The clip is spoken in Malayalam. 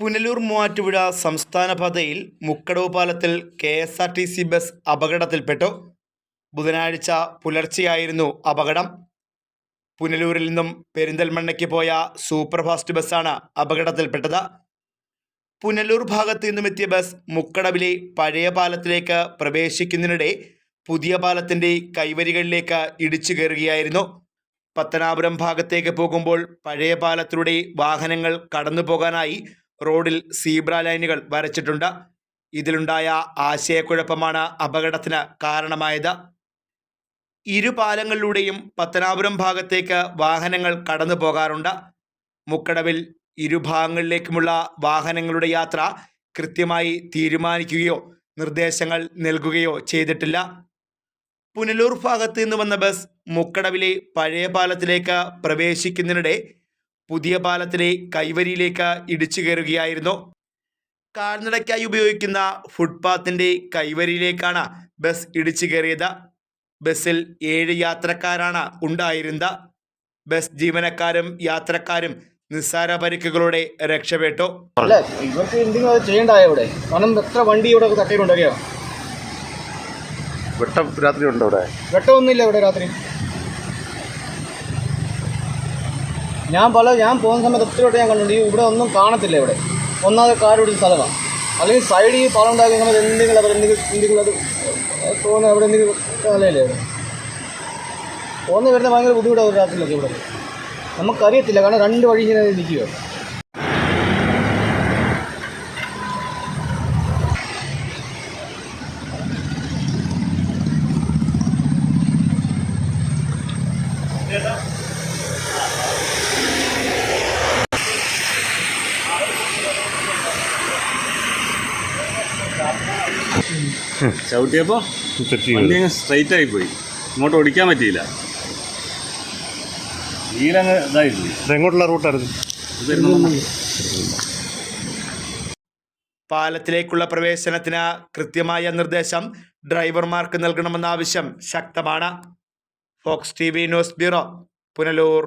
പുനലൂർ മൂവാറ്റുപുഴ സംസ്ഥാന പാതയിൽ മുക്കടവ് പാലത്തിൽ K S R T C bus അപകടത്തിൽപ്പെട്ടു. ബുധനാഴ്ച പുലർച്ചെയായിരുന്നു അപകടം. പുനലൂരിൽ നിന്നും പെരിന്തൽമണ്ണയ്ക്ക് പോയ സൂപ്പർഫാസ്റ്റ് ബസ്സാണ് അപകടത്തിൽപ്പെട്ടത്. പുനലൂർ ഭാഗത്ത് നിന്നുമെത്തിയ ബസ് മുക്കടവിലെ പഴയ പാലത്തിലേക്ക് പ്രവേശിക്കുന്നതിനിടെ പുതിയ പാലത്തിന്റെ കൈവരികളിലേക്ക് ഇടിച്ചു കയറുകയായിരുന്നു. പത്തനാപുരം ഭാഗത്തേക്ക് പോകുമ്പോൾ പഴയ പാലത്തിലൂടെ വാഹനങ്ങൾ കടന്നു പോകാനായി റോഡിൽ സീബ്ര ലൈനുകൾ വരച്ചിട്ടുണ്ട്. ഇതിലുണ്ടായ ആശയക്കുഴപ്പമാണ് അപകടത്തിന് കാരണമായത്. ഇരു പാലങ്ങളിലൂടെയും പത്തനാപുരം ഭാഗത്തേക്ക് വാഹനങ്ങൾ കടന്നു പോകാറുണ്ട്. മുക്കടവിൽ ഇരുഭാഗങ്ങളിലേക്കുമുള്ള വാഹനങ്ങളുടെ യാത്ര കൃത്യമായി തീരുമാനിക്കുകയോ നിർദ്ദേശങ്ങൾ നൽകുകയോ ചെയ്തിട്ടില്ല. പുനലൂർ ഭാഗത്ത് നിന്ന് വന്ന ബസ് മുക്കടവിലെ പഴയ പാലത്തിലേക്ക് പ്രവേശിക്കുന്നതിനിടെ പുതിയ പാലത്തിലെ കൈവരിയിലേക്ക് ഇടിച്ചു കയറുകയായിരുന്നു. കാൽനടയ്ക്കായി ഉപയോഗിക്കുന്ന ഫുട്പാത്തിന്റെ കൈവരിയിലേക്കാണ് ബസ് ഇടിച്ചു കയറിയത്. ബസ്സിൽ ഏഴ് യാത്രക്കാരാണ് ഉണ്ടായിരുന്നത്. ബസ് ജീവനക്കാരും യാത്രക്കാരും നിസ്സാര പരിക്കുകളോടെ രക്ഷപ്പെട്ടു. ഇവർക്ക് എന്തെങ്കിലും ചെയ്യണ്ടായ ഇവിടെ? കാരണം എത്ര വണ്ടി ഇവിടെ തട്ടിയിട്ടുണ്ട് വെട്ടം രാത്രി ഉണ്ടോ അവിടെ വെട്ടമൊന്നുമില്ല ഇവിടെ രാത്രി. ഞാൻ പല ഞാൻ പോകുന്ന സമയത്ത് ഒത്തിരി വട്ടം ഞാൻ കണ്ടിട്ടുണ്ട്. ഇവിടെ ഒന്നും കാണത്തില്ല ഇവിടെ. ഒന്നാമത് കാർ പിടിച്ച സ്ഥലമാണ് അല്ലെങ്കിൽ സൈഡിൽ ഈ പാളം ഉണ്ടാക്കിയ സമയത്ത് എന്തെങ്കിലും അവർ എന്തെങ്കിലും എന്തെങ്കിലും അത് തോന്നുന്ന അവിടെ എന്തെങ്കിലും കാലയില്ലേ ഇവിടെ പോകുന്ന വരുന്ന ഭയങ്കര ബുദ്ധിമുട്ടാണ് രാത്രിയിലൊക്കെ ഇവിടെ. നമുക്കറിയത്തില്ല കാരണം രണ്ട് വഴി ഇങ്ങനെ നിൽക്കുക ചവിട്ടിയപ്പോൾ വണ്ടി അങ്ങ് സ്ട്രൈറ്റ് ആയി പോയി. ഇങ്ങോട്ട് ഓടിക്കാൻ പറ്റിയില്ല. വീലങ്ങ് ഇതായി പോയി എങ്ങോട്ടുള്ള റൂട്ടായിരുന്നു പാലത്തിലേക്കുള്ള പ്രവേശനത്തിന് കൃത്യമായ നിർദ്ദേശം ഡ്രൈവർമാർക്ക് നൽകണമെന്ന ആവശ്യം ശക്തമാണ്. Fox T V news bureau Punalur.